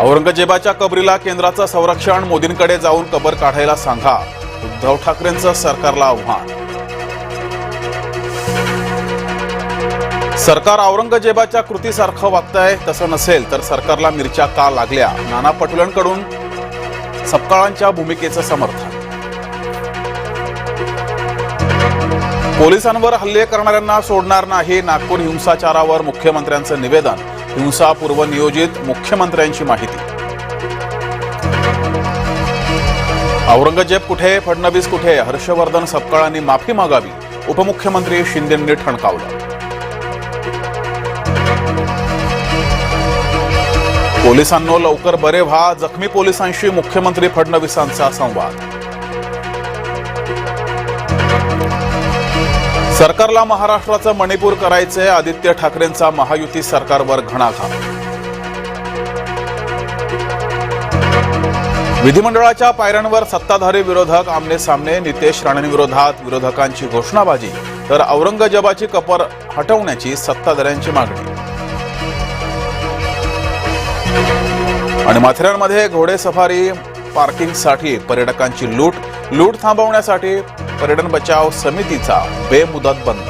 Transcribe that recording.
औरंगजेबाच्या कबरीला केंद्राचं संरक्षण मोदींकडे जाऊन कबर काढायला सांगा. उद्धव ठाकरेंचं सरकारला आव्हान. सरकार औरंगजेबाच्या कृतीसारखं वागतंय तसं नसेल तर सरकारला मिरच्या का लागल्या? नाना पटोलेंकडून सपकाळांच्या भूमिकेचं समर्थन. पोलिसांवर हल्ले करणाऱ्यांना सोडणार नाही. नागपूर हिंसाचारावर मुख्यमंत्र्यांचं निवेदन. हिंसापूर्व नियोजित मुख्यमंत्र्यांची माहिती. औरंगजेब कुठे? फडणवीस कुठे? हर्षवर्धन सपकाळांनी माफी मागावी. उपमुख्यमंत्री शिंदेंनी ठणकावलं. पोलिसांनो लवकर बरे व्हा. जखमी पोलिसांशी मुख्यमंत्री फडणवीसांचा संवाद. सरकारला महाराष्ट्राचं मणिपूर करायचंय आदित्य ठाकरेंचा महायुती सरकारवर घणाघात. विधिमंडळाच्या पायऱ्यांवर सत्ताधारी विरोधक आमने सामने नितेश राणेंविरोधात विरोधकांची घोषणाबाजी तर औरंगजेबाची कपर हटवण्याची सत्ताधाऱ्यांची मागणी. आणि माथेरानमध्ये घोडे सफारी पार्किंगसाठी पर्यटकांची लूट लूट थांबवण्यासाठी पर्यटन बचाव समितीचा बेमुदत बंद.